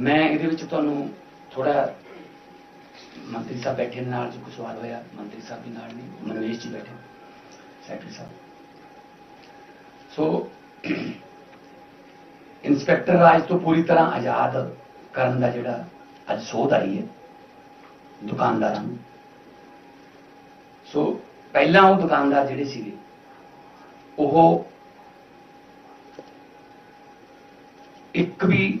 ਮੈਂ ਇਹਦੇ ਵਿੱਚ ਤੁਹਾਨੂੰ ਥੋੜਾ ਮੰਤਰੀ ਸਾਹਿਬ ਬੈਠੇ ਨੇ ਨਾਲ, ਜੀ ਕੋਈ ਸਵਾਲ ਹੋਇਆ, ਮੰਤਰੀ ਸਾਹਿਬ ਵੀ ਨਾਲ ਨੇ ਮਨੇਸ਼ ਜੀ ਬੈਠੇ ਸੈਕਟਰੀ ਸਾਹਿਬ। ਸੋ ਇੰਸਪੈਕਟਰ ਰਾਜ ਤੋਂ ਪੂਰੀ ਤਰ੍ਹਾਂ ਆਜ਼ਾਦ ਕਰਨ ਦਾ ਜਿਹੜਾ ਅੱਜ ਸੋਧ ਆਈ ਹੈ, ਦੁਕਾਨਦਾਰਾਂ ਨੂੰ। ਸੋ ਪਹਿਲਾਂ ਉਹ ਦੁਕਾਨਦਾਰ ਜਿਹੜੇ ਸੀਗੇ, ਉਹ ਇੱਕ ਵੀ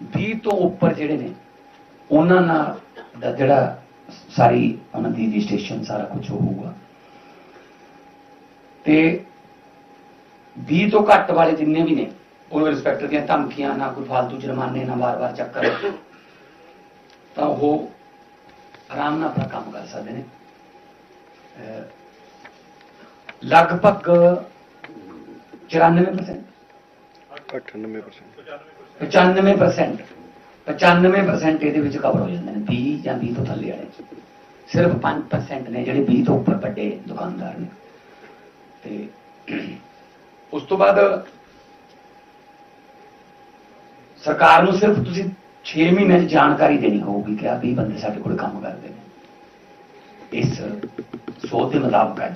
20 ਤੋਂ ਉੱਪਰ ਜਿਹੜੇ ਨੇ, ਉਹਨਾਂ ਨਾਲ ਦਾ ਜਿਹੜਾ ਸਾਰੀ ਉਹਨਾਂ ਦੀ ਰਜਿਸਟ੍ਰੇਸ਼ਨ ਸਾਰਾ ਕੁਝ ਹੋਊਗਾ। ਤੇ 20 ਤੋਂ ਘੱਟ ਵਾਲੇ ਜਿੰਨੇ ਵੀ ਨੇ, ਉਹਨੂੰ ਰਿਸਪੈਕਟਰ ਦੀਆਂ ਧਮਕੀਆਂ, ਨਾ ਕੋਈ ਫालतू ਜੁਰਮਾਨੇ, ਨਾ ਵਾਰ-ਵਾਰ ਚੱਕਰ, ਤਾਂ ਉਹ ਆਰਾਮ ਨਾਲ ਆਪਣਾ ਕੰਮ ਕਰ ਸਕਦੇ ਨੇ। ਲਗਭਗ 94% 98% 95% 95% ਇਹਦੇ ਵਿੱਚ ਕਵਰ ਹੋ ਜਾਂਦੇ ਨੇ 20 ਜਾਂ 20 ਤੋਂ ਥੱਲੇ ਵਾਲੇ ਸਿਰਫ 5% ਨੇ ਜਿਹੜੇ 20 ਤੋਂ ਉੱਪਰ ਵੱਡੇ ਦੁਕਾਨਦਾਰ ਨੇ। ਤੇ ਉਸ ਤੋਂ ਬਾਅਦ ਸਰਕਾਰ ਨੂੰ ਸਿਰਫ ਤੁਸੀਂ 6 ਮਹੀਨਿਆਂ ਦੀ ਜਾਣਕਾਰੀ ਦੇਣੀ ਹੋਊਗੀ ਕਿ ਆ 20 ਬੰਦੇ ਸਾਡੇ ਕੋਲ ਕੰਮ ਕਰਦੇ ਨੇ। ਇਸ ਸੋਧ ਦੇ ਮੁਤਾਬਕ ਅੱਜ।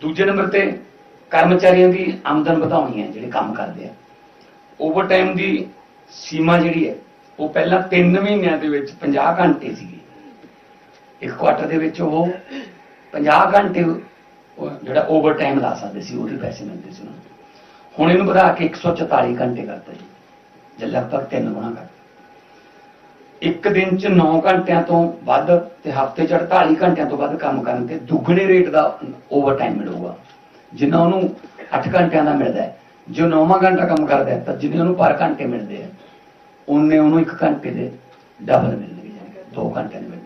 ਦੂਜੇ ਨੰਬਰ ਤੇ ਕਰਮਚਾਰੀਆਂ ਦੀ ਆਮਦਨ ਵਧਾਉਣੀ ਹੈ, ਜਿਹੜੇ ਕੰਮ ਕਰਦੇ ਆ। ਓਵਰਟਾਈਮ ਦੀ ਸੀਮਾ ਜਿਹੜੀ ਹੈ, ਉਹ ਪਹਿਲਾਂ 3 ਮਹੀਨਿਆਂ ਦੇ ਵਿੱਚ 50 ਘੰਟੇ ਸੀਗੀ। ਇੱਕ ਕੁਆਟਰ ਦੇ ਵਿੱਚ ਉਹ 50 ਘੰਟੇ ਜਿਹੜਾ ਓਵਰਟਾਈਮ ਲਾ ਸਕਦੇ ਸੀ, ਉਹਦੇ ਪੈਸੇ ਮਿਲਦੇ ਸੀ ਉਹਨਾਂ ਨੂੰ। ਹੁਣ ਇਹਨੂੰ ਵਧਾ ਕੇ 144 ਘੰਟੇ ਕਰਤਾ ਜੀ, ਜੇ ਲਗਭਗ ਤਿੰਨ ਗੁਣਾ ਕਰ। ਇੱਕ ਦਿਨ ਚ 9 ਘੰਟਿਆਂ ਤੋਂ ਵੱਧ ਤੇ ਹਫ਼ਤੇ ਚ 48 ਘੰਟਿਆਂ ਤੋਂ ਵੱਧ ਕੰਮ ਕਰਨ ਤੇ ਦੁੱਗਣੇ ਰੇਟ ਦਾ ਓਵਰਟਾਈਮ ਮਿਲੂਗਾ, ਜਿੰਨਾ ਉਹਨੂੰ 8 ਘੰਟਿਆਂ ਦਾ ਮਿਲਦਾ ਹੈ। ਜੋ 9ਵਾਂ ਘੰਟਾ ਕੰਮ ਕਰਦਾ ਹੈ, ਤਾਂ ਜਿੰਨੇ ਉਹਨੂੰ ਪਰ ਘੰਟੇ ਮਿਲਦੇ ਆ, ਉਹਨੇ ਉਹਨੂੰ 1 ਘੰਟੇ ਦੇ ਡਬਲ ਮਿਲਣਗੇ ਜਾਨੀ ਕਿ 2 ਘੰਟੇ ਮਿਲਣਗੇ।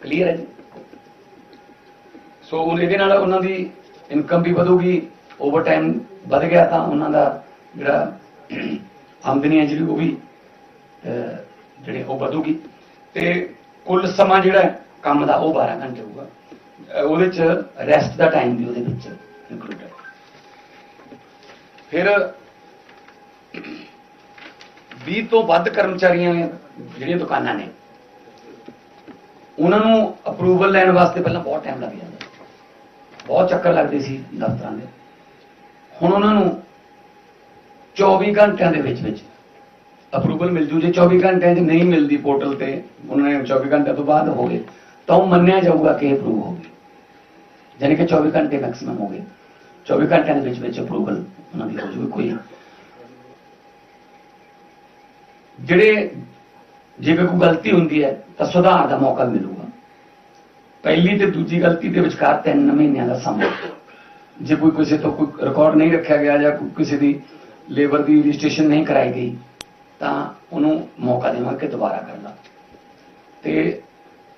ਕਲੀਅਰ ਹੈ ਜੀ? ਸੋ ਉਹ ਇਹਦੇ ਨਾਲ ਉਹਨਾਂ ਦੀ ਇਨਕਮ ਵੀ ਵਧੂਗੀ ਓਵਰਟਾਈਮ ਵਧ ਗਿਆ ਤਾਂ ਉਹਨਾਂ ਦਾ ਜਿਹੜਾ ਆਮਦਨੀ ਹੈ ਜਿਹੜੀ ਉਹ ਵੀ ਜਿਹੜੇ ਉਹ ਵਧੂਗੀ। ਤੇ ਕੁੱਲ ਸਮਾਂ ਜਿਹੜਾ ਕੰਮ ਦਾ ਉਹ 12 ਘੰਟੇ ਹੋਊਗਾ। ਉਹਦੇ ਚ ਰੈਸਟ ਦਾ ਟਾਈਮ ਵੀ ਉਹਦੇ ਵਿੱਚ ਇਨਕਲੂਡ ਫਿਰ 20 ਤੋਂ ਵੱਧ ਕਰਮਚਾਰੀਆਂ ਜਿਹੜੀਆਂ ਦੁਕਾਨਾਂ ਨੇ, ਉਹਨਾਂ ਨੂੰ ਅਪਰੂਵਲ ਲੈਣ ਵਾਸਤੇ ਪਹਿਲਾਂ ਬਹੁਤ ਟਾਈਮ ਲੱਗ ਜਾਂਦਾ। ਬਹੁਤ ਚੱਕਰ ਲੱਗਦੇ ਸੀ ਦਫ਼ਤਰਾਂ ਦੇ। ਹੁਣ ਉਹਨਾਂ ਨੂੰ 24 ਘੰਟਿਆਂ ਦੇ ਵਿੱਚ ਵਿੱਚ ਅਪਰੂਵਲ ਮਿਲ ਜੂ। ਜੇ 24 ਘੰਟਿਆਂ 'ਚ ਨਹੀਂ ਮਿਲਦੀ ਪੋਰਟਲ ਤੇ, ਉਹਨਾਂ ਨੇ 24 ਘੰਟਿਆਂ ਤੋਂ ਬਾਅਦ ਹੋ ਗਏ, ਤਾਂ ਉਹ ਮੰਨਿਆ ਜਾਊਗਾ ਕਿ ਅਪਰੂਵ ਹੋ ਗਈ ਯਾਨੀ ਕਿ 24 ਘੰਟੇ ਮੈਕਸਿਮਮ ਹੋ ਗਏ। 24 ਘੰਟਿਆਂ ਦੇ ਵਿੱਚ ਵਿੱਚ ਅਪਰੂਵਲ ਉਹਨਾਂ ਦੀ ਹੋ ਜੂਗੀ ਕੋਈ। ਜਿਹੜੇ ਜੇਕਰ ਕੋਈ ਗਲਤੀ ਹੁੰਦੀ ਹੈ, ਤਾਂ ਸੁਧਾਰ ਦਾ ਮੌਕਾ ਮਿਲੂਗਾ। ਪਹਿਲੀ ਤੇ ਦੂਜੀ ਗਲਤੀ ਦੇ ਵਿਚਕਾਰ 3 ਮਹੀਨਿਆਂ ਦਾ ਸਮਾਂ। ਜੇ ਕੋਈ ਕਿਸੇ ਤੋਂ ਕੋਈ ਰਿਕਾਰਡ ਨਹੀਂ ਰੱਖਿਆ ਗਿਆ ਜਾਂ ਕਿਸੇ ਦੀ ਲੇਬਰ ਦੀ ਰਜਿਸਟ੍ਰੇਸ਼ਨ ਨਹੀਂ ਕਰਾਈ ਗਈ, ਤਾਂ ਉਹਨੂੰ ਮੌਕਾ ਦੇਵਾਂਗੇ ਦੁਬਾਰਾ ਕਰ ਲਾ ਤੇ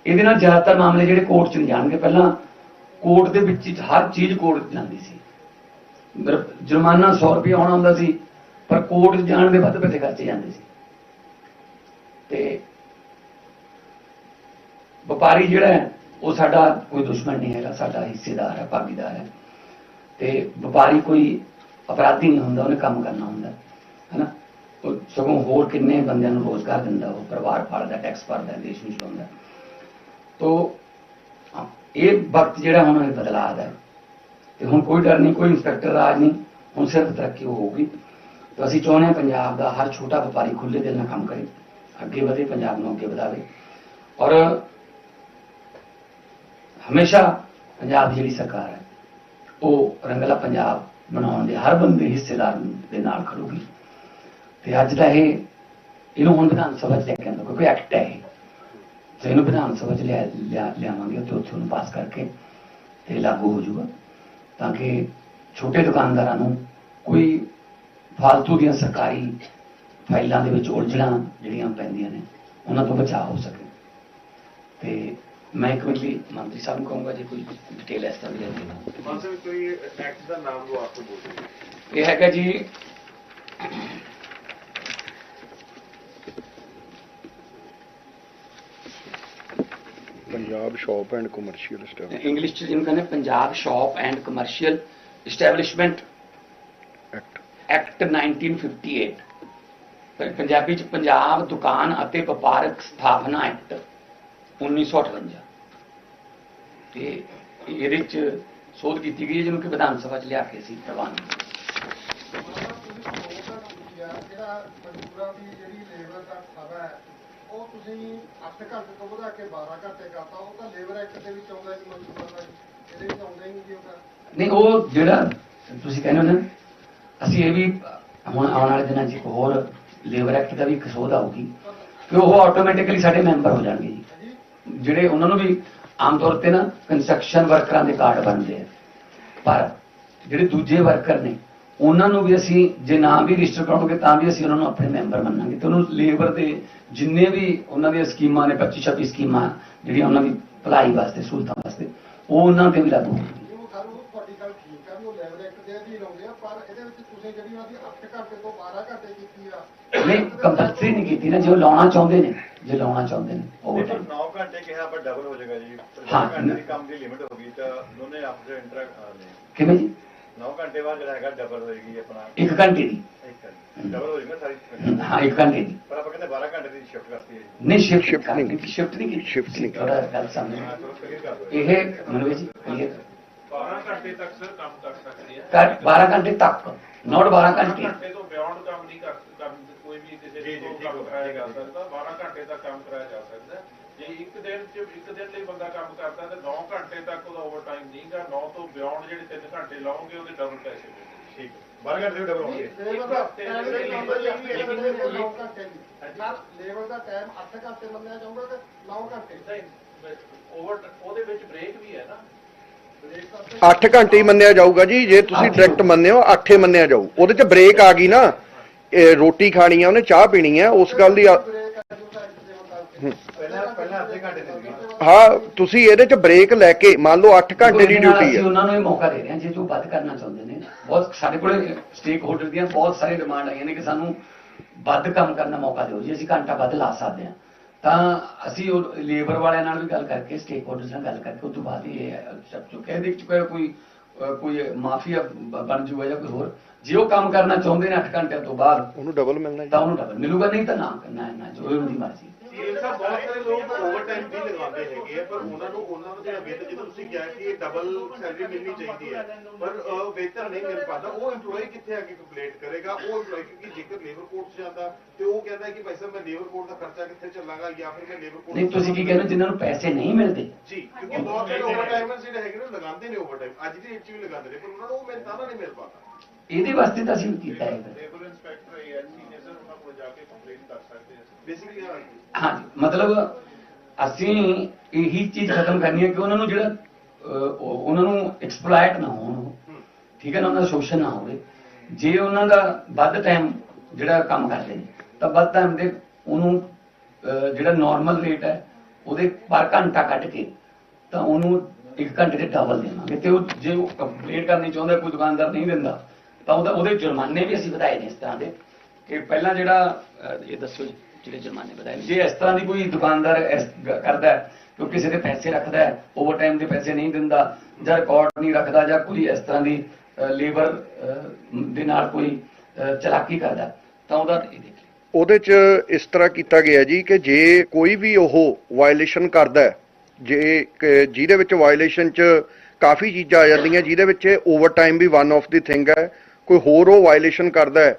ਇਹਦੇ ਨਾਲ ਜ਼ਿਆਦਾਤਰ ਮਾਮਲੇ ਜਿਹੜੇ ਕੋਰਟ 'ਚ ਨਹੀਂ ਜਾਣਗੇ। ਪਹਿਲਾਂ ਕੋਰਟ ਦੇ ਵਿੱਚ ਹਰ ਚੀਜ਼ ਕੋਰਟ ਜਾਂਦੀ ਸੀ। ਜੁਰਮਾਨਾ 100 ਰੁਪਏ ਆਉਣਾ ਹੁੰਦਾ ਸੀ, ਪਰ ਕੋਰਟ ਜਾਣ ਦੇ ਵੱਧ ਪੈਸੇ ਖਰਚੇ ਜਾਂਦੇ ਸੀ। ਤੇ ਵਪਾਰੀ ਜਿਹੜਾ ਹੈ, ਉਹ ਸਾਡਾ ਕੋਈ ਦੁਸ਼ਮਣ ਨਹੀਂ ਹੈਗਾ, ਸਾਡਾ ਹਿੱਸੇਦਾਰ ਹੈ, ਭਾਗੀਦਾਰ ਹੈ। ਤੇ ਵਪਾਰੀ ਕੋਈ ਅਪਰਾਧੀ ਨਹੀਂ ਹੁੰਦਾ, ਉਹਨੇ ਕੰਮ ਕਰਨਾ ਹੁੰਦਾ ਹੈਨਾ? ਉਹ ਸਗੋਂ ਹੋਰ ਕਿੰਨੇ ਬੰਦਿਆਂ ਨੂੰ ਰੋਜ਼ਗਾਰ ਦਿੰਦਾ, ਉਹ ਪਰਿਵਾਰ ਪਾਲਦਾ ਟੈਕਸ ਭਰਦਾ, ਦੇਸ਼ ਨੂੰ ਚਲਾਉਂਦਾ ਤੋ, ਇਹ ਵਕਤ ਜਿਹੜਾ ਹੁਣ ਇਹ ਬਦਲਾਅ ਦਾ ਹੈ। ਤੇ ਹੁਣ ਕੋਈ ਡਰ ਨਹੀਂ, ਕੋਈ ਇੰਸਪੈਕਟਰ ਰਾਜ ਨਹੀਂ, ਹੁਣ ਸਿਰਫ ਤਰੱਕੀ ਹੋਊਗੀ। ਤਾਂ ਅਸੀਂ ਚਾਹੁੰਦੇ ਹਾਂ ਪੰਜਾਬ ਦਾ ਹਰ ਛੋਟਾ ਵਪਾਰੀ ਖੁੱਲੇ ਦਿਲ ਨਾਲ ਕੰਮ ਕਰੇ, ਅੱਗੇ ਵਧੇ, ਪੰਜਾਬ ਨੂੰ ਅੱਗੇ ਵਧਾਵੇ। ਔਰ ਹਮੇਸ਼ਾ ਪੰਜਾਬ ਦੀ ਜਿਹੜੀ ਸਰਕਾਰ ਹੈ, ਉਹ ਰੰਗਲਾ ਪੰਜਾਬ ਬਣਾਉਣ ਦੇ ਹਰ ਬੰਦੇ ਹਿੱਸੇਦਾਰ ਦੇ ਨਾਲ ਖੜੂਗੀ। ਤੇ ਅੱਜ ਦਾ ਇਹ, ਇਹਨੂੰ ਹੁਣ ਵਿਧਾਨ ਸਭਾ ਚ ਲੈ ਕੇ ਆਉਂਦਾ, ਕਿਉਂਕਿ ਐਕਟ ਹੈ ਇਹ। ਤੇ ਇਹਨੂੰ ਵਿਧਾਨ ਸਭਾ ਚ ਲਿਆ, ਲਿਆ- ਲਿਆਵਾਂਗੇ ਤੇ ਉੱਥੇ ਉਹਨੂੰ ਪਾਸ ਕਰਕੇ ਤੇ ਲਾਗੂ ਹੋ ਜਾਊਗਾ। ਤਾਂ ਕਿ ਛੋਟੇ ਦੁਕਾਨਦਾਰਾਂ ਨੂੰ ਕੋਈ ਫालतू ਦੀਆਂ ਸਰਕਾਰੀ ਫਾਈਲਾਂ ਦੇ ਵਿੱਚ ਉਲਝਣਾਂ ਜਿਹੜੀਆਂ ਪੈਂਦੀਆਂ ਨੇ ਉਹਨਾਂ ਤੋਂ ਬਚਾਅ ਹੋ ਸਕੇ ਤੇ ਮੈਂ ਇੱਕ ਵਾਰੀ ਮੰਤਰੀ ਸਾਹਿਬ ਨੂੰ ਕਹੂੰਗਾ ਜੇ ਕੋਈ ਡਿਟੇਲ ਇਸ ਤਰ੍ਹਾਂ ਦੀ ਹੈ ਤਾਂ। ਸਾਹਿਬ ਕੋਈ ਐਕਟ ਦਾ ਨਾਮ ਲੋ ਆਪਕੋ ਬੋਲ ਇਹ ਹੈਗਾ ਜੀ Punjab shop and commercial staff English ਚ ਜਿਹਨੂੰ ਕਹਿੰਦੇ Punjab shop and commercial establishment act act 1958 ਪਰ ਪੰਜਾਬੀ ਚ ਪੰਜਾਬ ਦੁਕਾਨ ਅਤੇ ਵਪਾਰਕ ਸਥਾਪਨਾ ਐਕਟ 1958 ਤੇ ਇਹਦੇ ਚ ਸੋਧ ਕੀਤੀ ਗਈ ਜਿਹਨੂੰ ਕਿ ਵਿਧਾਨ ਸਭਾ ਚ ਲਿਆ ਕੇ ਸੀ ਪ੍ਰਵਾਨ ਜਿਹੜਾ ਮਜ਼ਦੂਰਾਂ ਦੀ ਜਿਹੜੀ ਲੇਬਰ ਦਾ ਖਾਤਾ ਹੈ ਉਹ ਤੁਸੀਂ 8 ਘੰਟੇ ਤੋਂ ਵਧਾ ਕੇ 12 ਘੰਟੇ ਕਰਤਾ ਉਹ ਤਾਂ ਲੇਬਰ ਐਕਟ ਦੇ ਵਿੱਚ ਆਉਂਦਾ ਜੀ ਮਜ਼ਦੂਰਾਂ ਦਾ ਇਹਦੇ ਵਿੱਚ ਆਉਂਦਾ ਹੀ ਨਹੀਂ ਜੀ ਉਹ ਤਾਂ। ਨਹੀਂ ਉਹ ਜਿਹੜਾ ਤੁਸੀਂ ਕਹਿੰਦੇ ਹੋ ਨਾ ਅਸੀਂ ਇਹ ਵੀ ਹੁਣ ਆਉਣ ਵਾਲੇ ਦਿਨਾਂ 'ਚ ਇੱਕ ਹੋਰ ਲੇਬਰ ਐਕਟ ਦਾ ਵੀ ਇੱਕ ਸੋਧ ਆਊਗੀ ਕਿ ਉਹ ਆਟੋਮੈਟਿਕਲੀ ਸਾਡੇ ਮੈਂਬਰ ਹੋ ਜਾਣਗੇ ਜੀ। ਜਿਹੜੇ ਉਹਨਾਂ ਨੂੰ ਵੀ ਆਮ ਤੌਰ ਤੇ ਨਾ ਕੰਸਟਰਕਸ਼ਨ ਵਰਕਰਾਂ ਦੇ ਕਾਰਡ ਬਣਦੇ ਆ। ਪਰ ਜਿਹੜੇ ਦੂਜੇ ਵਰਕਰ ਨੇ ਉਹਨਾਂ ਨੂੰ ਵੀ ਅਸੀਂ ਜੇ ਨਾ ਵੀ ਰਜਿਸਟਰ ਕਰਾਂਗੇ ਤਾਂ ਵੀ ਅਸੀਂ ਉਹਨਾਂ ਨੂੰ ਆਪਣੇ ਮੈਂਬਰ ਮੰਨਾਂਗੇ। ਤੇ ਉਹਨੂੰ ਲੇਬਰ ਦੇ ਜਿੰਨੇ ਵੀ ਉਹਨਾਂ ਦੀਆਂ ਸਕੀਮਾਂ ਨੇ 25 26 ਸਕੀਮਾਂ ਜਿਹੜੀਆਂ ਉਹਨਾਂ ਦੀ ਭਲਾਈ ਵਾਸਤੇ ਸਹੂਲਤਾਂ ਵਾਸਤੇ ਉਹ ਉਹਨਾਂ ਤੇ ਵੀ ਲਾਗੂ ਹੋਣਗੀਆਂ ਉਹ ਸਾਨੂੰ ਤੁਹਾਡੀ ਗੱਲ ਠੀਕ ਆ ਵੀ ਉਹ ਲੇਬਰ ਐਕਟ ਦੇ ਅਧੀਨ ਆਉਂਦੇ ਆ ਪਰ ਇਹਦੇ ਵਿੱਚ ਤੁਸੀਂ ਜਿਹੜੀ ਉਹਨਾਂ ਦੀ 8 ਘੰਟੇ ਤੋਂ 12 ਘੰਟੇ ਕੀਤੀ ਆ ਨਹੀਂ ਕੰਪਲਸਰੀ ਨਹੀਂ ਕੀਤੀ ਨਾ ਜੇ ਉਹ ਲਾਉਣਾ ਚਾਹੁੰਦੇ ਨੇ ਜੇ ਲਾਉਣਾ ਚਾਹੁੰਦੇ ਨੇ ਉਹ ਪਰ 9 ਘੰਟੇ ਕਿਹਾ ਪਰ ਡਬਲ ਹੋ ਜਾਏਗਾ ਜੀ। ਹਾਂ। 9 ਘੰਟੇ ਦੀ ਕੰਮ ਦੀ ਲਿਮਿਟ ਹੋ ਗਈ ਤਾਂ ਦੋਨੇ ਆਪਸ ਵਿੱਚ ਇੰਟਰ ਕਿਵੇਂ ਜੀ? 9 ਘੰਟੇ ਬਾਅਦ ਜਿਹੜਾ ਹੈਗਾ ਡਬਲ ਹੋਏਗੀ ਆਪਣਾ। ਇੱਕ ਘੰਟੇ ਦੀ। ਹੋ। ਹਾਂ ਇੱਕ ਘੰਟੇ ਦੀ। ਪਰ ਆਪਾਂ ਕਹਿੰਦੇ 12 ਘੰਟੇ ਦੀ ਸ਼ਿਫਟ ਕਰਤੀ ਹੈ ਨਹੀਂ ਸ਼ਿਫਟ Shift ਨਹੀਂ ਕੀਤੀ। ਸ਼ਿਫਟ ਨਹੀਂ ਕੀਤੀ। Shift ਨਹੀਂ। ਥੋੜਾ ਗੱਲ ਸਮਝ ਹਾਂ ਇਹ ਮਨਵੇ ਜੀ clear 12 ਘੰਟੇ ਤੱਕ ਸਰ ਕੰਮ ਕਰ ਸਕਦੇ ਆ। ਕਰ 12 ਘੰਟੇ ਤੱਕ। ਨੋਟ 12 ਘੰਟੇ। ਤੋਂ ਬਿਯੋਂਡ ਕੰਮ ਨਹੀਂ ਕਰ ਕਰ ਕੋਈ ਵੀ ਕਿਸੇ ਜੀ, ਜੀ, ਕੰਮ ਹੋ ਕਰਾਇਆ ਜਾ ਹੋ। ਸਕਦਾ 12 ਘੰਟੇ ਤੱਕ ਕੰਮ ਕਰਾਇਆ ਜਾ ਸਕਦਾ। ਹੈ। ਜੇ ਇੱਕ ਦਿਨ ਚ ਇੱਕ ਦਿਨ ਲਈ ਬੰਦਾ ਕੰਮ ਕਰਦਾ ਤਾਂ 9 ਘੰਟੇ ਤੱਕ ਉਹਦਾ ਓਵਰਟਾਈਮ ਨਹੀਂਗਾ। 9 ਤੋਂ ਬਿਯੋਂਡ ਜਿਹੜੇ 3 ਘੰਟੇ ਲਾਉਂਗੇ ਉਹਦੇ ਡਬਲ ਪੈਸੇ ਮਿਲਣਗੇ। ਠੀਕ 12 ਘੰਟੇ ਡਬਲ ਹੋਣਗੇ ਲੇਬਰ ਦਾ ਟਾਈਮ ਇਹ ਆਉਂਦਾ ਜੀ ਵੀ ਇੱਕ ਦਿਨ ਦੇ 9 ਘੰਟੇ ਦੀ। ਨਾ ਲੇਬਰ ਦਾ ਟਾਈਮ 8 ਘੰਟੇ ਮੰਨਿਆ ਜਾਊਗਾ ਕਿ 9 ਘੰਟੇ। ਨਹੀਂ ਓਵਰ ਉਹਦੇ ਵਿੱਚ ਬ੍ਰੇਕ ਵੀ ਹੈ ਨਾ। ਬ੍ਰੇਕ ਤਾਂ 8 ਘੰਟੇ ਹੀ ਮੰਨਿਆ ਜਾਊਗਾ ਜੀ ਜੇ ਤੁਸੀਂ ਡਾਇਰੈਕਟ ਮੰਨਿਓ 8 ਹੀ ਮੰਨਿਆ ਜਾਊ। ਉਹਦੇ ਚ ਬ੍ਰੇਕ ਆ ਗਈ ਨਾ ਇਹ ਰੋਟੀ ਖਾਣੀ ਆ ਉਹਨੇ ਚਾਹ ਪੀਣੀ ਆ ਉਸ ਗੱਲ ਦੀ ਹਾਂ। ਤੁਸੀਂ ਇਹਦੇ ਚ ਬ੍ਰੇਕ ਲੈ ਕੇ ਮੰਨ ਲਓ 8 ਘੰਟੇ ਦੀ ਡਿਊਟੀ ਅਸੀਂ ਹੈ ਉਹਨਾਂ ਨੂੰ ਇਹ ਮੌਕਾ ਦੇ ਰਹੇ ਹਾਂ ਜੇ ਜੋ ਵੱਧ ਕਰਨਾ ਚਾਹੁੰਦੇ ਨੇ। ਬਹੁਤ ਸਾਡੇ ਕੋਲੇ ਸਟੇਕ ਹੋਲਡਰ ਦੀਆਂ ਬਹੁਤ ਸਾਰੀ ਡਿਮਾਂਡ ਆਈਆਂ ਨੇ ਕਿ ਸਾਨੂੰ ਵੱਧ ਕੰਮ ਕਰਨ ਦਾ ਮੌਕਾ ਦਿਓ ਜੀ ਅਸੀਂ ਘੰਟਾ ਵੱਧ ਲਾ ਸਕਦੇ ਹਾਂ। ਤਾਂ ਅਸੀਂ ਉਹ ਲੇਬਰ ਵਾਲਿਆਂ ਨਾਲ ਵੀ ਗੱਲ ਕਰਕੇ ਸਟੇਕ ਹੋਲਡਰਸ ਨਾਲ ਗੱਲ ਕਰਕੇ ਉਸ ਤੋਂ ਬਾਅਦ ਇਹ ਸਭ ਜੋ ਕਹਿੰਦੇ ਕਿ ਕੋਈ ਕੋਈ ਮਾਫੀਆ ਬਣ ਜੂਗਾ ਜਾਂ ਕੋਈ ਹੋਰ। ਜੇ ਉਹ ਕੰਮ ਕਰਨਾ ਚਾਹੁੰਦੇ ਨੇ 8 ਘੰਟਿਆਂ ਤੋਂ ਬਾਅਦ ਉਹਨੂੰ ਡਬਲ ਮਿਲਣਾ ਤਾਂ ਉਹਨੂੰ ਡਬਲ ਮਿਲੂਗਾ ਨਹੀਂ ਤਾਂ ਨਾ ਕਰਨਾ ਹੈ ਨਾ ਜੋ ਉਹਦੀ ਮਰਜ਼ੀ ਇਹ ਸਭ ਬਹੁਤ ਸਾਰੇ ਲੋਕ ਓਵਰ ਟਾਈਮ ਵੀ ਲਗਾਉਂਦੇ ਹੈਗੇ ਆ ਪਰ ਉਹਨਾਂ ਨੂੰ ਉਹਨਾਂ ਨੂੰ ਜਿਹੜਾ ਵੇਤਨ ਜਦੋਂ ਤੁਸੀਂ ਕਿਹਾ ਕਿ ਡਬਲ ਸੈਲਰੀ ਮਿਲਣੀ ਚਾਹੀਦੀ ਹੈ। ਪਰ ਅਹ, ਵੇਤਨ ਨਹੀਂ ਮਿਲ ਪਾਉਂਦਾ। ਉਹ EMPLOYE ਕਿੱਥੇ ਆ ਕੇ ਕੰਪਲੇਂਟ ਕਰੇਗਾ? ਉਹ EMPLOYE ਕਿਉਂਕਿ ਜੇਕਰ ਲੇਬਰ ਕੋਰਟ 'ਚ ਜਾਂਦਾ ਤੇ ਉਹ ਕਹਿੰਦਾ ਹੈ ਕਿ ਭਾਈ ਸਾਹਿਬ ਮੈਂ ਲੇਬਰ ਕੋਰਟ ਦਾ ਖਰਚਾ ਕਿੱਥੇ ਚੱਲਾਂਗਾ ਜਾਂ ਫਿਰ ਮੈਂ ਲੇਬਰ ਕੋਰਟ ਨਹੀਂ ਤੁਸੀਂ ਕੀ ਕਹਿੰਦੇ ਹੋ? ਜਿਨ੍ਹਾਂ ਨੂੰ ਪੈਸੇ ਨਹੀਂ ਮਿਲਦੇ। ਜੀ ਕਿਉਂਕਿ ਬਹੁਤ ਸਾਰੇ ਓਵਰਟਾਈਮਰਸ ਜਿਹੜੇ ਹੈਗੇ ਨੇ ਲਗਾਉਂਦੇ ਨੇ ਓਵਰਟਾਈਮ ਅੱਜ ਦੀ ਡੇਟ 'ਚ ਵੀ ਲਗਾਉਂਦੇ ਨੇ ਪਰ ਉਹਨਾਂ ਨੂੰ ਉਹ ਮਿਹਨਤਾਨਾ ਨਹੀਂ ਮਿਲ ਪਾਉਂਦਾ। ਇਹਦੇ ਵਾਸਤੇ ਤਾਂ ਅਸੀਂ ਕੀਤਾ ਹੈ। ਲੇਬਰ ਇੰਸਪੈਕਟਰ ਏਐਲਸੀ ਨੇ ਸਰ ਉਹਨਾਂ ਕੋਲ ਜਾ ਕੇ ਕੰਪਲੇਂਟ ਕਰ ਸਕਦੇ ਆ। ਬੇਸਿਕਲੀ ਆ ਮਤਲਬ ਅਸੀਂ ਇਹੀ ਚੀਜ਼ ਖਤਮ ਕਰਨੀ ਹੈ ਕਿ ਉਹਨਾਂ ਨੂੰ ਜਿਹੜਾ ਉਹਨਾਂ ਨੂੰ ਐਕਸਪਲੋਇਟ ਨਾ ਹੋਣ ਠੀਕ ਹੈ ਨਾ ਉਹਨਾਂ ਦਾ ਸ਼ੋਸ਼ਣ ਨਾ ਹੋਵੇ। ਜੇ ਉਹਨਾਂ ਦਾ ਵੱਧ ਟਾਈਮ ਜਿਹੜਾ ਕੰਮ ਕਰਦੇ ਨੇ ਤਾਂ ਵੱਧ ਟਾਈਮ ਦੇ ਉਹਨੂੰ ਜਿਹੜਾ ਨਾਰਮਲ ਰੇਟ ਹੈ ਉਹਦੇ ਪਰ ਘੰਟਾ ਕੱਢ ਕੇ ਤਾਂ ਉਹਨੂੰ ਇੱਕ ਘੰਟੇ ਦੇ ਡਬਲ ਦੇਵਾਂਗੇ। ਤੇ ਉਹ ਜੇ ਉਹ ਕੰਪਲੀਟ ਕਰਨੀ ਚਾਹੁੰਦਾ ਕੋਈ ਦੁਕਾਨਦਾਰ ਨਹੀਂ ਦਿੰਦਾ ਤਾਂ ਉਹਦਾ ਉਹਦੇ ਜੁਰਮਾਨੇ ਵੀ ਅਸੀਂ ਵਧਾਏ ਨੇ ਇਸ ਤਰ੍ਹਾਂ ਦੇ। ਕਿ ਪਹਿਲਾਂ ਜਿਹੜਾ ਇਹ ਦੱਸੋ ਜੀ, ਜਿਹੜੇ ਜੁਰਮਾਨੇ ਨੇ। ਜੇ ਇਸ ਤਰ੍ਹਾਂ ਦੀ ਕੋਈ ਦੁਕਾਨਦਾਰ ਕਰਦਾ ਹੈ ਕਿ ਕਿਸੇ ਦੇ ਪੈਸੇ ਰੱਖਦਾ ਹੈ ਓਵਰ ਟਾਈਮ ਦੇ ਪੈਸੇ ਨਹੀਂ ਦਿੰਦਾ ਜਾਂ ਰਿਕਾਰਡ ਨਹੀਂ ਰੱਖਦਾ ਜਾਂ ਕੋਈ ਇਸ ਤਰ੍ਹਾਂ ਦੀ ਲੇਬਰ ਦੇ ਨਾਲ ਕੋਈ ਚਲਾਕੀ ਕਰਦਾ ਤਾਂ ਉਹਦਾ ਇਹ ਦੇਖ ਉਹਦੇ ਚ ਇਸ ਤਰ੍ਹਾਂ ਕੀਤਾ ਗਿਆ ਜੀ ਕਿ ਜੇ ਕੋਈ ਵੀ ਉਹ ਵਾਇਲੇਸ਼ਨ ਕਰਦਾ ਹੈ ਜੇ ਜਿਹਦੇ ਵਿੱਚ ਵਾਇਲੇਸ਼ਨ ਚ ਕਾਫੀ ਚੀਜ਼ਾਂ ਆ ਜਾਂਦੀਆਂ ਜਿਹਦੇ ਵਿੱਚ ਓਵਰਟਾਈਮ ਵੀ ਵਨ ਆਫ ਦੀ ਥਿੰਗ ਹੈ ਕੋਈ ਹੋਰ ਉਹ ਵਾਇਲੇਸ਼ਨ ਕਰਦਾ ਹੈ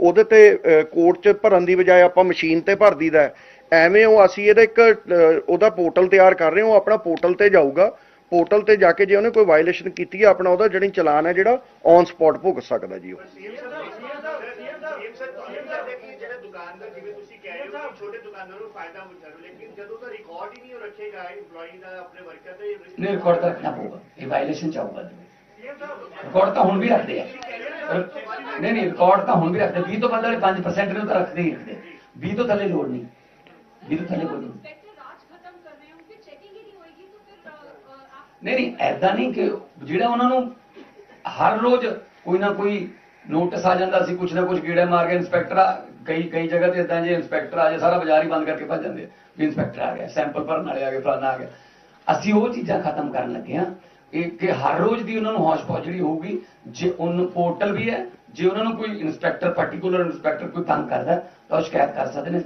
ਉਹਦੇ ਤੇ ਕੋਰਟ 'ਚ ਭਰਨ ਦੀ ਬਜਾਏ ਆਪਾਂ ਮਸ਼ੀਨ ਤੇ ਭਰ ਦਈਦਾ ਹੈ। ਐਵੇਂ ਉਹ ਅਸੀਂ ਇਹਦਾ ਇੱਕ ਉਹਦਾ ਪੋਰਟਲ ਤਿਆਰ ਕਰ ਰਹੇ ਹਾਂ ਉਹ ਆਪਣਾ ਪੋਰਟਲ ਤੇ ਜਾਊਗਾ। ਪੋਰਟਲ ਤੇ ਜਾ ਕੇ ਜੇ ਉਹਨੇ ਕੋਈ ਵਾਇਲੇਸ਼ਨ ਕੀਤੀ ਹੈ ਆਪਣਾ ਉਹਦਾ ਜਿਹੜੀ ਚਲਾਨ ਹੈ ਜਿਹੜਾ ਔਨ ਸਪੌਟ ਭੁਗਤ ਸਕਦਾ ਜੀ ਉਹ। ਜਿਹੜੇ ਦੁਕਾਨਦਾਰ ਜਿਵੇਂ ਤੁਸੀਂ ਕਹਿ ਰਹੇ ਹੋ ਕਿ ਛੋਟੇ ਦੁਕਾਨਦਾਰਾਂ ਨੂੰ ਫਾਇਦਾ ਹੁੰਦਾ ਹੈ ਲੇਕਿਨ ਜਦੋਂ ਦਾ ਰਿਕਾਰਡ ਹੀ ਨਹੀਂ ਉਹ ਰੱਖੇਗਾ EMPLOYEE ਦਾ ਆਪਣੇ ਵਰਕਰ ਦਾ ਇਹ ਨਹੀਂ ਰਿਕਾਰਡ ਤਾਂ ਰੱਖਣਾ ਪਊਗਾ। ਇਹ ਵਾਇਲੇਸ਼ਨ ਚ ਆਊਗਾ ਰਿਕਾਰਡ ਤਾਂ ਹੁਣ ਵੀ ਰੱਖਦੇ ਆ। ਨਹੀਂ ਨਹੀਂ ਰਿਕਾਰਡ ਤਾਂ ਹੁਣ ਵੀ ਰੱਖਦੇ। 20 ਤੋਂ ਪਹਿਲਾਂ 5% ਨੂੰ ਤਾਂ ਰੱਖਦੇ ਹੀ ਰੱਖਦੇ 20 ਤੋਂ ਥੱਲੇ ਲੋੜ ਨਹੀਂ। 20 ਤੋਂ ਥੱਲੇ ਕੋਈ ਨਹੀਂ। ਨਹੀਂ ਨਹੀਂ ਐਦਾਂ ਨਹੀਂ ਕਿ ਜਿਹੜਾ ਉਹਨਾਂ ਨੂੰ ਹਰ ਰੋਜ਼ ਕੋਈ ਨਾ ਕੋਈ ਨੋਟਿਸ ਆ ਜਾਂਦਾ ਸੀ ਕੁਛ ਨਾ ਕੁਛ ਕੀੜੇ ਮਾਰ ਕੇ ਇਨਸਪੈਕਟਰ ਕਈ ਕਈ ਜਗ੍ਹਾ ਤੇ ਇਦਾਂ ਜੇ ਇਨਸਪੈਕਟਰ ਆ ਜੇ ਸਾਰਾ ਬਾਜ਼ਾਰ ਹੀ ਬੰਦ ਕਰਕੇ ਭੱਜ ਜਾਂਦੇ ਵੀ ਇਨਸਪੈਕਟਰ ਆ ਗਿਆ ਸੈਂਪਲ ਭਰਨ ਵਾਲੇ ਆ ਗਏ ਫਲਾਣਾ ਆ ਗਿਆ। ਅਸੀਂ ਉਹ ਚੀਜ਼ਾਂ ਖਤਮ ਕਰਨ ਲੱਗੇ ਆ ਕਿ ਹਰ ਰੋਜ਼ ਦੀ ਉਹਨਾਂ ਨੂੰ ਹੌਸ਼ ਪੌਜੜੀ ਹੋਊਗੀ ਜੇ ਉਹਨ ਪੋਰਟਲ ਵੀ ਹੈ ਜੇ ਉਹਨਾਂ ਨੂੰ ਕੋਈ ਇੰਸਪੈਕਟਰ ਪਾਰਟਿਕੂਲਰ ਇੰਸਪੈਕਟਰ ਕੋਈ ਤੰਗ ਕਰਦਾ ਤਾਂ ਉਹ ਸ਼ਿਕਾਇਤ ਕਰ ਸਕਦੇ ਨੇ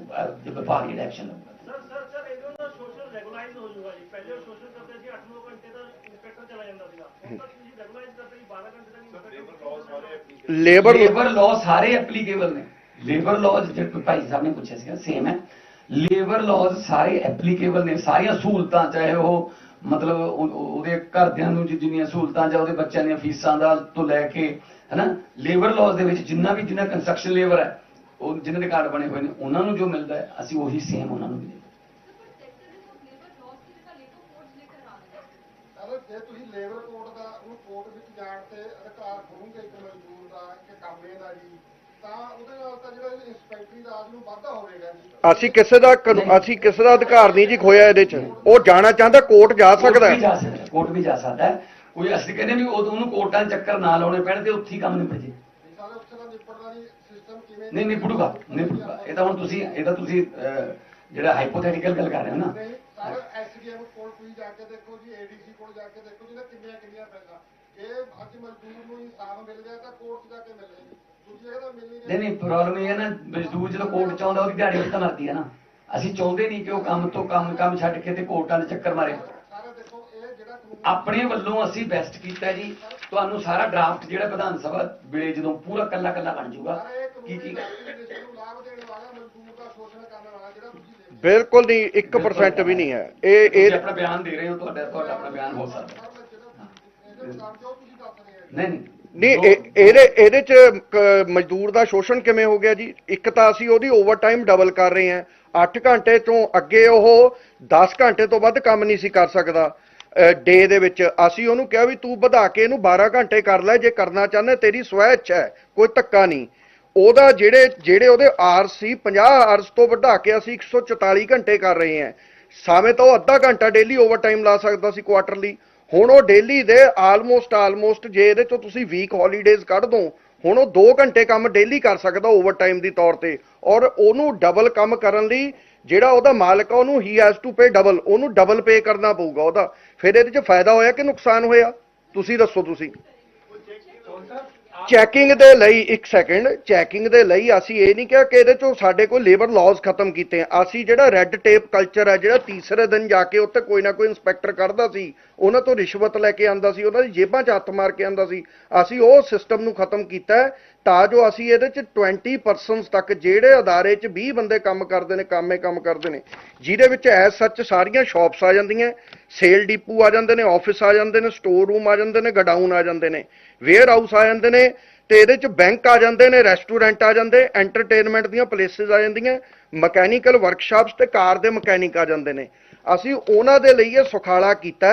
ਜੇ ਵਿਭਾਗ ਜਿਹੜਾ ਐਕਸ਼ਨ ਲਊਗਾ ਸਰ ਸਰ ਸਰ ਇਹਦੇ ਨਾਲ ਸੋਸ਼ਲ ਰੈਗੂਲਾਈਜ਼ ਹੋ ਜਾਊਗਾ ਜੀ। ਪਹਿਲੇ ਸੋਸ਼ਲ ਕਰਦੇ ਸੀ 8-9 ਘੰਟੇ ਦਾ ਇੰਸਪੈਕਟਰ ਚਲਾ ਜਾਂਦਾ ਸੀਗਾ। ਹੁਣ ਤਾਂ ਤੁਸੀਂ ਰੈਗੂਲਾਈਜ਼ ਕਰਦੇ ਜੀ 12 ਘੰਟੇ ਦਾ ਇੰਸਪੈਕਟਰ ਲੇਬਰ ਲੇਬਰ ਲਾਅ ਸਾਰੇ ਐਪਲੀਕੇਬਲ ਨੇ। ਲੇਬਰ ਲਾਅਜ਼ ਜਿਹੜੇ ਭਾਈ ਸਾਹਿਬ ਨੇ ਪੁੱਛਿਆ ਸੀਗਾ ਸੇਮ ਹੈ। ਲੇਬਰ ਲਾਅਜ਼ ਸਾਰੇ ਐਪਲੀਕੇਬਲ ਨੇ। ਸਾਰੀਆਂ ਸਹੂਲਤਾਂ ਚਾਹੇ ਉਹ ਮਤਲਬ ਉਹ- ਉਹ- ਉਹਦੇ ਘਰਦਿਆਂ ਨੂੰ ਜਿੰਨੀਆਂ ਸਹੂਲਤਾਂ ਜਾਂ ਉਹਦੇ ਬੱਚਿਆਂ ਦੀਆਂ ਫੀਸਾਂ ਦਾ ਤੋਂ ਲੈ ਕੇ ਹੈਨਾ? ਲੇਬਰ ਲਾਜ਼ ਦੇ ਵਿੱਚ ਜਿੰਨਾ ਵੀ ਜਿੰਨਾ ਕੰਸਟਰਕਸ਼ਨ ਲੇਬਰ ਹੈ ਉਹ ਜਿੰਨੇ ਦੇ ਕਾਰਡ ਬਣੇ ਹੋਏ ਨੇ ਉਹਨਾਂ ਨੂੰ ਜੋ ਮਿਲਦਾ ਹੈ ਅਸੀਂ ਉਹੀ ਸੇਮ ਉਹਨਾਂ ਨੂੰ ਵੀ ਅਸੀਂ ਕਿਸੇ ਦਾ ਅਸੀਂ ਕਿਸੇ ਦਾ ਅਧਿਕਾਰ ਨਹੀਂ ਜੀ ਖੋਇਆ ਇਹਦੇ ਚ। ਉਹ ਜਾਣਾ ਚਾਹੁੰਦਾ ਕੋਰਟ ਜਾ ਸਕਦਾ ਹੈ। ਕੋਰਟ ਵੀ ਜਾ ਸਕਦਾ ਹੈ। ਕੋਈ ਅਸੀਂ ਕਹਿੰਦੇ ਵੀ ਉਹ- ਉਹਨੂੰ ਕੋਰਟਾਂ ਚੱਕਰ ਨਾ ਲਾਉਣੇ ਪੈਣ ਤੇ ਉੱਥੇ ਹੀ ਕੰਮ ਨਿਬੜ ਜੇ। ਨਹੀਂ ਨਿਬੜੂਗਾ ਨਿਬੜੂਗਾ ਇਹ ਤਾਂ ਹੁਣ ਤੁਸੀਂ ਇਹ ਤਾਂ ਤੁਸੀਂ ਜਿਹੜਾ ਹਾਈਪੋਥੈਟੀਕਲ ਗੱਲ ਕਰ ਰਹੇ ਹੋ ਨਾ। ਨਹੀਂ ਸਾਰੇ ਐਸਡੀਐਮ ਕੋਲ ਤੁਸੀਂ ਜਾ ਕੇ ਦੇਖੋ ਜੀ ਏਡੀਸੀ ਕੋਲ ਜਾ ਕੇ ਦੇਖੋ ਜਿਹਨੇ ਕਿੰਨੀਆਂ ਕਿੰਨੀਆਂ ਪੈਸਾ। ਜੇ ਅੱਜ ਮਜ਼ਦੂਰ ਨੂੰ ਇਨਸਾਫ ਮਿਲ ਗਿਆ ਤਾਂ ਕੋਰਟ 'ਚ ਜਾ ਕੇ ਮਿਲੇਗਾ ਜੀ ਦੂਜੀ ਜਗ੍ਹਾ ਤਾਂ ਮਿਲ ਨਹੀਂ ਪ੍ਰੋਬਲਮ ਇਹ ਹੈ ਨਾ ਮਜ਼ਦੂਰ ਜਦੋਂ ਕੋਰਟ ਚ ਆਉਂਦਾ ਉਹਦੀ ਦਿਹਾੜੀ ਉੱਤੇ ਮਰਦੀ ਹੈ ਨਾ। ਅਸੀਂ ਚਾਹੁੰਦੇ ਨਹੀਂ ਕਿ ਉਹ ਕੰਮ ਤੋਂ ਕੰਮ ਕੰਮ ਛੱਡ ਕੇ ਤੇ ਕੋਰਟਾਂ ਦੇ ਚੱਕਰ ਮਾਰੇ ਸਾਰੇ ਦੇਖੋ ਇਹ ਜਿਹੜਾ ਕਾਨੂੰਨ ਆਪਣੇ ਵੱਲੋਂ ਅਸੀਂ ਬੈਸਟ ਕੀਤਾ ਜੀ। ਤੁਹਾਨੂੰ ਸਾਰਾ ਡਰਾਫਟ ਜਿਹੜਾ ਵਿਧਾਨ ਸਭਾ ਵੇਲੇ ਜਦੋਂ ਪੂਰਾ ਕੱਲਾ ਕੱਲਾ ਬਣ ਜਾਊਗਾ ਕੀ ਕੀ ਬਿਲਕੁਲ ਨਹੀਂ 1% ਵੀ ਨਹੀਂ ਹੈ। ਇਹ ਇਹ ਆਪਣਾ ਬਿਆਨ ਦੇ ਰਹੇ ਹੋ ਤੁਹਾਡਾ ਤੁਹਾਡਾ ਆਪਣਾ ਬਿਆਨ ਹੋ ਸਕਦਾ। ਨਹੀਂ ਨਹੀਂ। ਨਹੀਂ ਇਹ- ਇਹਦੇ ਇਹਦੇ ਚ ਮਜ਼ਦੂਰ ਦਾ ਸ਼ੋਸ਼ਣ ਕਿਵੇਂ ਹੋ ਗਿਆ ਜੀ? ਇੱਕ ਤਾਂ ਅਸੀਂ ਉਹਦੀ ਓਵਰਟਾਈਮ ਡਬਲ ਕਰ ਰਹੇ ਹਾਂ। 8 ਘੰਟੇ ਤੋਂ ਅੱਗੇ ਉਹ 10 ਘੰਟੇ ਤੋਂ ਵੱਧ ਕੰਮ ਨਹੀਂ ਸੀ ਕਰ ਸਕਦਾ। ਡੇ ਦੇ ਵਿੱਚ। ਅਸੀਂ ਉਹਨੂੰ ਕਿਹਾ ਵੀ ਤੂੰ ਵਧਾ ਕੇ ਇਹਨੂੰ 12 ਘੰਟੇ ਕਰ ਲੈ, ਜੇ ਕਰਨਾ ਚਾਹੁੰਦਾ ਤੇਰੀ ਸਵੈ ਇੱਛਾ ਹੈ, ਕੋਈ ਧੱਕਾ ਨਹੀਂ। ਉਹਦਾ ਜਿਹੜੇ ਜਿਹੜੇ ਉਹਦੇ ਆਰਸ ਸੀ 50 ਆਰਸ ਤੋਂ ਵਧਾ ਕੇ ਅਸੀਂ 144 ਘੰਟੇ ਕਰ ਰਹੇ ਹਾਂ। ਸਾਵੇਂ ਤਾਂ ਉਹ ਅੱਧਾ ਘੰਟਾ ਡੇਲੀ ਓਵਰਟਾਈਮ ਲਾ ਸਕਦਾ ਸੀ ਕੁਆਟਰਲੀ ਹੁਣ ਉਹ ਡੇਲੀ ਦੇ ਆਲਮੋਸਟ ਆਲਮੋਸਟ ਜੇ ਇਹਦੇ ਚੋਂ ਤੁਸੀਂ ਵੀਕ ਹੌਲੀਡੇਜ਼ ਕੱਢ ਦੋ, ਹੁਣ ਉਹ 2 ਘੰਟੇ ਕੰਮ ਡੇਲੀ ਕਰ ਸਕਦਾ ਓਵਰਟਾਈਮ ਦੀ ਤੌਰ ਤੇ। ਔਰ ਉਹਨੂੰ ਡਬਲ ਕੰਮ ਕਰਨ ਲਈ ਜਿਹੜਾ ਉਹਦਾ ਮਾਲਕ ਆ, ਉਹਨੂੰ ਹੀ ਹੈਜ਼ ਟੂ ਪੇ ਡਬਲ ਉਹਨੂੰ ਡਬਲ ਪੇ ਕਰਨਾ ਪਊਗਾ ਉਹਦਾ। ਫਿਰ ਇਹਦੇ 'ਚ ਫਾਇਦਾ ਹੋਇਆ ਕਿ ਨੁਕਸਾਨ ਹੋਇਆ? ਤੁਸੀਂ ਦੱਸੋ ਤੁਸੀਂ। ਚੈਕਿੰਗ ਦੇ ਲਈ ਇੱਕ ਸੈਕਿੰਡ ਚੈਕਿੰਗ ਦੇ ਲਈ ਅਸੀਂ ਇਹ ਨਹੀਂ ਕਿਹਾ ਕਿ ਇਹਦੇ ਚੋਂ ਸਾਡੇ ਕੋਲ ਲੇਬਰ ਲਾਜ਼ ਖਤਮ ਕੀਤੇ ਆ। ਅਸੀਂ ਜਿਹੜਾ ਰੈੱਡ ਟੇਪ ਕਲਚਰ ਹੈ ਜਿਹੜਾ ਤੀਸਰੇ ਦਿਨ ਜਾ ਕੇ ਉੱਥੇ ਕੋਈ ਨਾ ਕੋਈ ਇਨਸਪੈਕਟਰ ਕੱਢਦਾ ਸੀ, ਉਹਨਾਂ ਤੋਂ ਰਿਸ਼ਵਤ ਲੈ ਕੇ ਆਂਦਾ ਸੀ, ਉਹਨਾਂ ਦੀ ਜੇਬਾਂ 'ਚ ਹੱਥ ਮਾਰ ਕੇ ਆਂਦਾ ਸੀ। ਅਸੀਂ ਉਹ ਸਿਸਟਮ ਨੂੰ ਖਤਮ ਕੀਤਾ ਤਾਂ ਜੋ ਅਸੀਂ ਇਹਦੇ 'ਚ 20 ਪਰਸਨਸ ਤੱਕ ਜਿਹੜੇ ਅਦਾਰੇ 'ਚ 20 ਬੰਦੇ ਕੰਮ ਕਰਦੇ ਨੇ, ਕੰਮੇ ਕੰਮ ਕਰਦੇ ਨੇ, ਜਿਹਦੇ ਵਿੱਚ ਐ ਸੱਚ ਸਾਰੀਆਂ ਸ਼ਾਪਸ ਆ ਜਾਂਦੀਆਂ ਸੇਲ ਡਿਪੂ ਆ ਜਾਂਦੇ ਨੇ ਆਫਿਸ ਆ ਜਾਂਦੇ ਨੇ ਸਟੋਰ ਰੂਮ ਆ ਜਾਂਦੇ ਨੇ ਗਡਾਊਨ ਆ ਜਾਂਦੇ ਨੇ ਵੇਅਰ ਹਾਊਸ ਆ ਜਾਂਦੇ ਨੇ ਤੇ ਇਹਦੇ ਚ ਬੈਂਕ ਆ ਜਾਂਦੇ ਨੇ ਰੈਸਟੋਰੈਂਟ ਆ ਜਾਂਦੇ ਐਂਟਰਟੇਨਮੈਂਟ ਦੀਆਂ ਪਲੇਸਿਸ ਆ ਜਾਂਦੀਆਂ ਮਕੈਨੀਕਲ ਵਰਕਸ਼ਾਪਸ ਤੇ ਕਾਰ ਦੇ ਮਕੈਨਿਕ ਆ ਜਾਂਦੇ ਨੇ। ਅਸੀਂ ਉਹਨਾਂ ਦੇ ਲਈ ਇਹ ਸੁਖਾਲਾ ਕੀਤਾ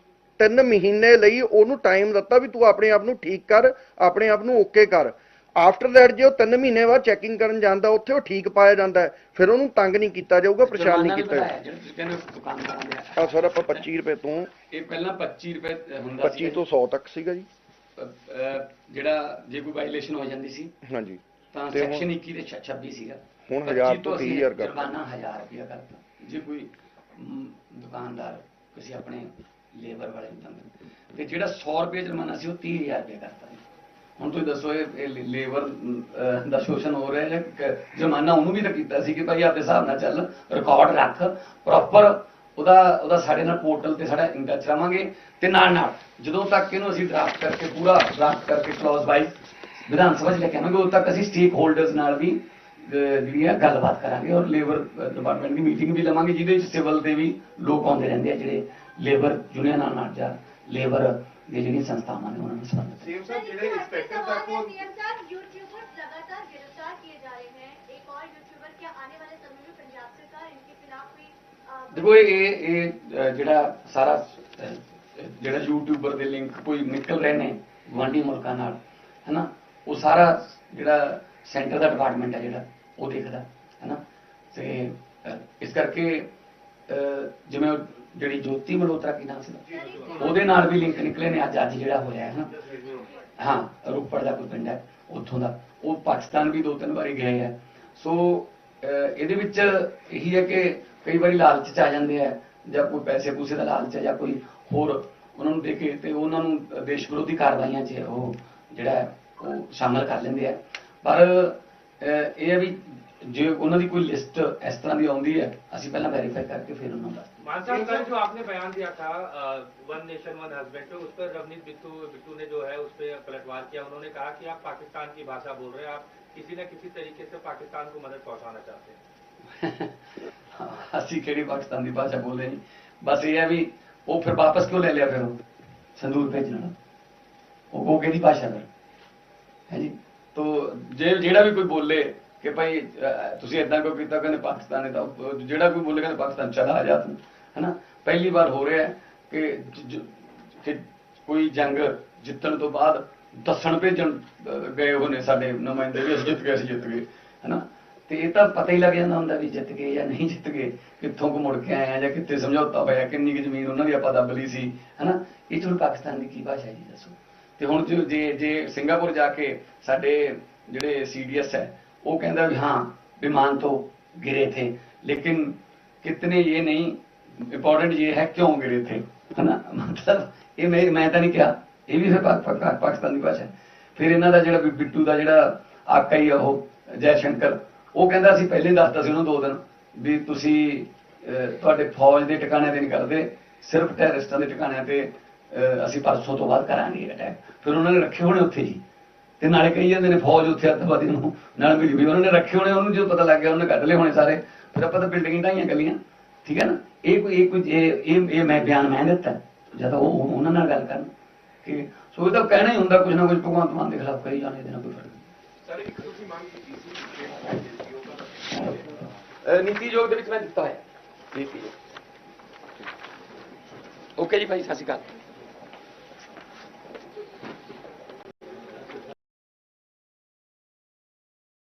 3 ਮਹੀਨੇ ਲਈ ਉਹਨੂੰ ਟਾਈਮ ਦਿੱਤਾ ਵੀ ਤੂੰ ਆਪਣੇ ਆਪ ਨੂੰ ਠੀਕ ਕਰ ਆਪਣੇ ਆਪ ਨੂੰ ਓਕੇ ਕਰ। ਆਫਟਰ ਦੈਟ ਜੇ ਉਹ 3 ਮਹੀਨੇ ਬਾਅਦ ਚੈਕਿੰਗ ਕਰਨ ਜਾਂਦਾ ਉੱਥੇ ਉਹ ਠੀਕ ਪਾਇਆ ਜਾਂਦਾ ਫਿਰ ਉਹਨੂੰ ਤੰਗ ਨਹੀਂ ਕੀਤਾ ਜਾਊਗਾ ਪਰੇਸ਼ਾਨ ਨਹੀਂ ਕੀਤਾ ਜਾਊਗਾ ਜਿਹੜਾ ਤੁਸੀਂ ਕਹਿੰਦੇ ਹੋ ਦੁਕਾਨਦਾਰਾਂ ਦੇ ਆ ਸਰ ਆਪਾਂ 25 ਰੁਪਏ ਤੋਂ ਇਹ ਪਹਿਲਾਂ 25 ਰੁਪਏ ਹੁੰਦਾ 25 ਤੋਂ 100 ਤੱਕ ਸੀਗਾ ਜੀ। ਜਿਹੜਾ ਜੇ ਕੋਈ ਵਾਇਲੇਸ਼ਨ ਹੋ ਜਾਂਦੀ ਸੀ ਹਾਂਜੀ। ਤਾਂ ਸੈਕਸ਼ਨ 21 ਤੇ 26 ਸੀਗਾ। ਹੁਣ 1000 25 ਤੋਂ ਅਸੀਂ 30000 ਕਰਤਾ ਜੁਰਮਾਨਾ 1000 ਰੁਪਇਆ ਕਰਤਾ। ਜੇ ਕੋਈ ਦੁਕਾਨਦਾਰ ਕਿਸੇ ਆਪਣੇ ਲੇਬਰ ਵਾਲੇ ਨੂੰ ਤੰਗ ਤੇ ਜਿਹੜਾ 100 ਰੁਪਏ ਜੁਰਮਾਨਾ ਸੀ ਉਹ 30000 ਰੁਪਏ ਕਰਤਾ ਹੁਣ ਤੁਸੀਂ ਦੱਸੋ ਇਹ ਲੇਬਰ ਦਾ ਸ਼ੋਸ਼ਣ ਹੋ ਰਿਹਾ ਹੈ ਜੁਰਮਾਨਾ ਉਹਨੂੰ ਵੀ ਤਾਂ ਕੀਤਾ ਸੀ ਕਿ ਭਾਈ ਆਪਦੇ ਹਿਸਾਬ ਨਾਲ ਚੱਲ ਰਿਕਾਰਡ ਰੱਖ ਪ੍ਰੋਪਰ ਉਹਦਾ ਉਹਦਾ ਸਾਡੇ ਨਾਲ ਪੋਰਟਲ ਤੇ ਸਾਡਾ ਇੰਟੱਚ ਚਲਾਵਾਂਗੇ ਤੇ ਨਾਲ ਨਾਲ ਜਦੋਂ ਤੱਕ ਇਹਨੂੰ ਅਸੀਂ ਡਰਾਫਟ ਕਰਕੇ ਪੂਰਾ ਡਰਾਫਟ ਕਰਕੇ ਕਲੌਜ਼ ਵਾਈਜ਼ ਵਿਧਾਨ ਸਭਾ 'ਚ ਲੈ ਕੇ ਆਵਾਂਗੇ ਉਦੋਂ ਤੱਕ ਅਸੀਂ ਸਟੇਕ ਹੋਲਡਰਸ ਨਾਲ ਵੀ ਅਹ, ਜਿਹੜੀ ਹੈ ਗੱਲਬਾਤ ਕਰਾਂਗੇ ਔਰ ਲੇਬਰ ਡਿਪਾਰਟਮੈਂਟ ਦੀ ਮੀਟਿੰਗ ਵੀ ਲਵਾਂਗੇ ਜਿਹਦੇ ਵਿੱਚ ਸਿਵਲ ਦੇ ਵੀ ਲੋਕ ਆਉਂਦੇ ਰਹਿੰਦੇ ਆ ਜਿਹੜੇ ਲੇਬਰ ਯੂਨੀਅਨਾਂ ਨਾਲ ਜਾਂ ਲੇਬਰ ਦੇ ਜਿਹੜੀਆਂ ਸੰਸਥਾਵਾਂ ਨੇ ਉਹਨਾਂ ਨਾਲ ਸੰਬੰਧਿਤ ਸੀਐਮ ਸਾਹਿਬ ਜਿਹੜੇ ਇੰਸਪੈਕਟਰ ਤੱਕ ਉਹ सीएम साहब यूट्यूबर्स लगातार गिरफ्तार किए जा रहे हैं एक और यूट्यूबर क्या आने वाले समय में पंजाब सरकार इनके खिलाफ कोई अ, ਦੇਖੋ ਇਹ ਇਹ ਇਹ, ਅਹ, ਜਿਹੜਾ ਸਾਰਾ ਅਹ, ਜਿਹੜਾ ਯੂਟਿਊਬਰ ਦੇ ਲਿੰਕ ਕੋਈ ਨਿਕਲ ਰਹੇ ਨੇ ਗੁਆਂਢੀ ਮੁਲਕਾਂ ਨਾਲ ਹੈਨਾ ਉਹ ਸਾਰਾ ਜਿਹੜਾ ਸੈਂਟਰ ਦਾ ਡਿਪਾਰਟਮੈਂਟ ਹੈ ਜਿਹੜਾ ਉਹ ਦੇਖਦਾ ਹੈਨਾ ਤੇ ਅਹ, ਇਸ ਕਰਕੇ ਅਹ, ਜਿਵੇਂ ਉਹ ਜਿਹੜੀ ਜੋਤੀ ਮਲਹੋਤਰਾ ਕੀ ਨਾਮ ਸੀ? ਉਹਦੇ ਨਾਲ ਵੀ ਲਿੰਕ ਨਿਕਲੇ ਨੇ, ਅੱਜ ਅੱਜ ਜਿਹੜਾ ਹੋਇਆ ਹੈ ਨਾ। ਹਾਂ, ਰੋਪੜ ਦਾ ਕੋਈ ਪਿੰਡ ਹੈ, ਉੱਥੋਂ ਦਾ। ਉਹ ਪਾਕਿਸਤਾਨ ਵੀ ਦੋ ਤਿੰਨ ਵਾਰੀ ਗਏ ਆ ਸੋ ਇਹਦੇ ਵਿੱਚ ਇਹੀ ਹੈ ਕਿ ਕਈ ਵਾਰੀ ਲਾਲਚ ਚ ਆ ਜਾਂਦੇ ਆ ਜਾਂ ਕੋਈ ਪੈਸੇ ਪੂਸੇ ਦਾ ਲਾਲਚ ਹੈ, ਜਾਂ ਕੋਈ ਹੋਰ ਉਹਨਾਂ ਨੂੰ ਦੇ ਕੇ ਤੇ ਉਹਨਾਂ ਨੂੰ ਦੇਸ਼ ਵਿਰੋਧੀ ਕਾਰਵਾਈਆਂ 'ਚ ਉਹ ਜਿਹੜਾ ਹੈ, ਉਹ ਸ਼ਾਮਲ ਕਰ ਲੈਂਦੇ ਆ ਪਰ ਇਹ ਹੈ ਵੀ ਜੇ ਉਹਨਾਂ ਦੀ ਕੋਈ ਲਿਸਟ ਇਸ ਤਰ੍ਹਾਂ ਦੀ ਆਉਂਦੀ ਹੈ, ਅਸੀਂ ਪਹਿਲਾਂ ਵੈਰੀਫਾਈ ਕਰਕੇ ਫਿਰ ਉਹਨਾਂ ਦਾ मान साहब कल जो आपने बयान दिया था वन नेशन वन हस्बैंड पे उस पर रवनीत बिट्टू बिट्टू ने जो है उस पर पलटवार किया उन्होंने कहा कि आप पाकिस्तान की भाषा बोल रहे हैं आप किसी न किसी तरीके से पाकिस्तान को मदद पहुंचाना चाहते हैं ਅਸੀਂ ਕਿਹੜੀ ਪਾਕਿਸਤਾਨ ਦੀ ਭਾਸ਼ਾ ਬੋਲਦੇ ਨਹੀਂ ਬਸ ਇਹ ਹੈ ਵੀ ਉਹ ਫਿਰ ਵਾਪਸ ਕਿਉਂ ਲੈ ਲਿਆ ਫਿਰ ਉਹ ਸੰਦੂਰ ਭੇਜਣ ਵਾਲਾ ਉਹ ਉਹ ਕਿਹਦੀ ਭਾਸ਼ਾ ਫਿਰ ਹੈ ਜੀ ਤੋ ਜੇ ਜਿਹੜਾ ਵੀ ਕੋਈ ਬੋਲੇ ਕਿ ਭਾਈ ਅਹ, ਤੁਸੀਂ ਇਦਾਂ ਕਿਉਂ ਕੀਤਾ ਕਹਿੰਦੇ ਪਾਕਿਸਤਾਨ ਨੇ ਤਾਂ ਉਹ ਜਿਹੜਾ ਕੋਈ ਬੋਲੇ ਕਹਿੰਦੇ ਪਾਕਿਸਤਾਨ ਚਲਾ ਆ ਜਾ ਤੂੰ ਹੈਨਾ ਪਹਿਲੀ ਵਾਰ ਹੋ ਰਿਹਾ ਹੈ ਕਿ ਜ- ਜ- ਕਿ ਕੋਈ ਜੰਗ ਜਿੱਤਣ ਤੋਂ ਬਾਅਦ ਦੱਸਣ ਭੇਜਣ ਅਹ, ਗਏ ਹੋਏ ਨੇ ਸਾਡੇ ਨੁਮਾਇੰਦੇ ਵੀ ਅਸੀਂ ਜਿੱਤ ਗਏ ਅਸੀਂ ਜਿੱਤ ਗਏ ਹੈਨਾ ਤੇ ਇਹ ਤਾਂ ਪਤਾ ਹੀ ਲੱਗ ਜਾਂਦਾ ਹੁੰਦਾ ਵੀ ਜਿੱਤ ਗਏ ਜਾਂ ਨਹੀਂ ਜਿੱਤ ਗਏ ਕਿੱਥੋਂ ਕੋ ਮੁੜ ਕੇ ਆਏ ਆ ਜਾਂ ਕਿੱਥੇ ਸਮਝੌਤਾ ਹੋਇਆ ਕਿੰਨੀ ਕੁ ਜ਼ਮੀਨ ਉਹਨਾਂ ਦੀ ਆਪਾਂ ਦੱਬ ਲਈ ਸੀ ਹੈਨਾ ਇਹ ਚੋਂ ਪਾਕਿਸਤਾਨ ਦੀ ਕੀ ਭਾਸ਼ਾ ਹੈ ਜੀ ਦੱਸੋ ਤੇ ਹੁਣ ਜੋ- ਜੇ ਜੇ ਸਿੰਗਾਪੁਰ ਜਾ ਕੇ ਸਾਡੇ ਜਿਹੜੇ ਸੀਡੀਐਸ ਹੈ ਉਹ ਕਹਿੰਦਾ ਵੀ ਹਾਂ विमान तो गिरे थे लेकिन कितने ये नहीं इम्पोर्टेंट ये है क्यों गिरे थे है ना मतलब ਇਹ ਮੈਂ ਮੈਂ ਤਾਂ ਨਹੀਂ ਕਿਹਾ ਇਹ ਵੀ ਫਿਰ ਪਾ- ਪਾ- ਪਾਕਿਸਤਾਨੀ ਭਾਸ਼ਾ ਹੈ। ਫਿਰ ਇਹਨਾਂ ਦਾ ਜਿਹੜਾ ਵੀ ਬਿੱਟੂ ਦਾ ਜਿਹੜਾ ਆਕਾ ਹੀ ਆ ਉਹ ਜੈ ਸ਼ੰਕਰ ਉਹ ਕਹਿੰਦਾ ਸੀ ਪਹਿਲੇ ਹੀ ਦੱਸਤਾ ਸੀ ਉਹਨੂੰ ਦੋ ਦਿਨ ਵੀ ਤੁਸੀਂ ਅਹ, ਤੁਹਾਡੇ ਫੌਜ ਦੇ ਟਿਕਾਣੇ ਤੇ ਨਹੀਂ ਕਰਦੇ ਸਿਰਫ ਟੈਰਰਿਸਟਾਂ ਦੇ ਟਿਕਾਣਿਆਂ ਤੇ ਅਹ, ਅਸੀਂ ਪਰਸੋਂ ਤੋਂ ਬਾਅਦ ਕਰਾਂਗੇ ਅਟੈਕ ਫਿਰ ਉਹਨਾਂ ਨੇ ਰੱਖੇ ਹੋਣੇ ਉੱਥੇ ਹੀ ਤੇ ਨਾਲੇ ਕਹੀ ਜਾਂਦੇ ਨੇ ਫੌਜ ਉੱਥੇ ਅੱਤਵਾਦੀ ਨੂੰ ਨਾਲ ਮਿਲੀ ਵੀ ਉਹਨਾਂ ਨੇ ਰੱਖੇ ਹੋਣੇ ਉਹਨੂੰ ਜਦੋਂ ਪਤਾ ਲੱਗ ਗਿਆ ਉਹਨੇ ਕੱਢ ਲਏ ਹੋਣੇ ਸਾਰੇ ਫਿਰ ਆਪਾਂ ਤਾਂ ਬਿਲਡਿੰਗਾਂ ਢਾਈਆਂ ਗੱਲੀਆਂ ਠੀਕ ਹੈ ਨਾ? ਇਹ ਕੋਈ ਇਹ ਕੋਈ ਇਹ ਇਹ ਮੈਂ ਬਿਆਨ ਮੈਂ ਦਿੱਤਾ। ਜਦ ਉਹ ਉਹ- ਉਹਨਾਂ ਨਾਲ ਗੱਲ ਕਰਨ ਕਿ ਸੋ ਇਹ ਤਾਂ ਕਹਿਣਾ ਹੀ ਹੁੰਦਾ ਕੁਝ ਨਾ ਕੁਝ ਭਗਵੰਤ ਮਾਨ ਦੇ ਖਿਲਾਫ ਕਹੀ ਜਾਣੇ ਇਹਦੇ ਨਾਲ ਕੋਈ ਫ਼ਰਕ ਸਰ ਇੱਕ ਤੁਸੀਂ ਮੰਗ ਕੀਤੀ ਸੀ ਨੀਤੀ ਯੋਗ ਦੇ ਵਿੱਚ ਮੈਂ ਦਿੱਤਾ ਹੋਇਆ ਨੀਤੀ ਓਕੇ ਜੀ ਭਾਈ ਸਤਿ ਸ਼੍ਰੀ ਅਕਾਲ।